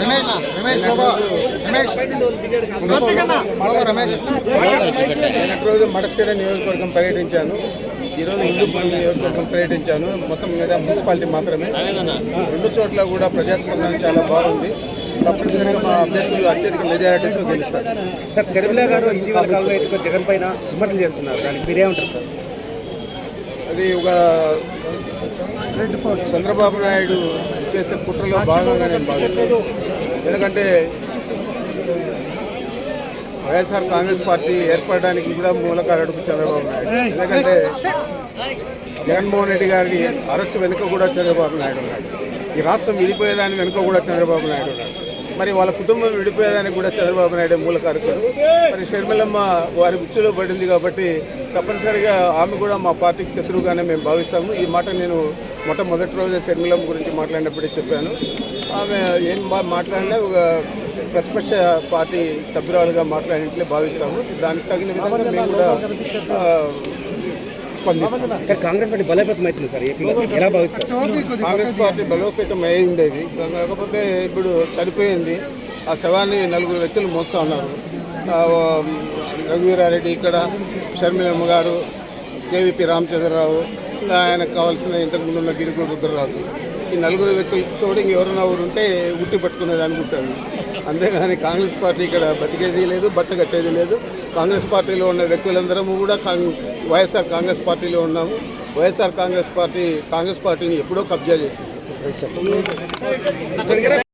రమేష్ రమేష్ బాబా రమేష్ బాబా రమేష్ నిన్నటి రోజు మడక్సిర నియోజకవర్గం పర్యటించాను ఈరోజు హిందూపురం నియోజకవర్గం పర్యటించాను మొత్తం మీద మున్సిపాలిటీ మాత్రమే రెండు చోట్ల కూడా ప్రజాస్పందన చాలా బాగుంది తప్పనిసరిగా మా అభ్యర్థులు అత్యధిక మెజారిటీతో గెలుస్తారు సార్ శర్మిల గారు ఇటీవల కాలంలో జగన్ పైన విమర్శలు చేస్తున్నారు దానికి మీరేమంటారు సార్ అది ఒక చంద్రబాబు నాయుడు చేసే కుట్రలో భాగంగా నేను భావిస్తాను ఎందుకంటే వైఎస్ఆర్ కాంగ్రెస్ పార్టీ ఏర్పడడానికి కూడా మూలకారుడు చంద్రబాబు నాయుడు. ఎందుకంటే జగన్మోహన్ రెడ్డి గారి అరెస్ట్ వెనుక కూడా చంద్రబాబు నాయుడు ఉన్నాడు. ఈ రాష్ట్రం విడిపోయేదాని వెనుక కూడా చంద్రబాబు నాయుడు ఉన్నాడు. మరి వాళ్ళ కుటుంబం విడిపోయేదానికి కూడా చంద్రబాబు నాయుడు మూల కారకుడు. మరి షర్మిలమ్మ వారి ఉచ్చులో పడింది కాబట్టి తప్పనిసరిగా ఆమె కూడా మా పార్టీకి శత్రువుగానే మేము భావిస్తాము. ఈ మాట నేను మొట్టమొదటి రోజే షర్మిలమ్మ గురించి మాట్లాడినప్పుడే చెప్పాను. ఆమె ఏం మాట్లాడినా ఒక ప్రతిపక్ష పార్టీ సభ్యురాలుగా మాట్లాడినట్లే భావిస్తాము. దానికి తగిన విధంగా మేము కూడా స్పందిస్తాం సార్ కాంగ్రెస్ పార్టీ బలోపేతం అవుతుంది సార్ ఏపీలో. ఎలా భావిస్తారు? కాంగ్రెస్ పార్టీ బలోపేతం అయి ఉండేది. కాకపోతే ఇప్పుడు చనిపోయింది. ఆ శవాన్ని నలుగురు వ్యక్తులు మోస్తూ ఉన్నారు. రఘువీరారెడ్డి ఇక్కడ షర్మిలమ్మ గారు కేవీపీ రామచంద్రరావు ఇంకా ఆయనకు కావాల్సిన ఇంతకుముందు ఉన్న గిరికూరు రుద్రరాజు. ఈ నలుగురు వ్యక్తులతో తోడు ఎవరైనా ఊరు ఉంటే ఉట్టి పట్టుకునేది అనుకుంటాను అంతేగాని కాంగ్రెస్ పార్టీ ఇక్కడ బతికేది లేదు బట్ట కట్టేది లేదు. కాంగ్రెస్ పార్టీలో ఉన్న వ్యక్తులందరము కూడా వైఎస్ఆర్ కాంగ్రెస్ పార్టీలో ఉన్నాము. వైఎస్ఆర్ కాంగ్రెస్ పార్టీ కాంగ్రెస్ పార్టీని ఎప్పుడో కబ్జా చేసింది.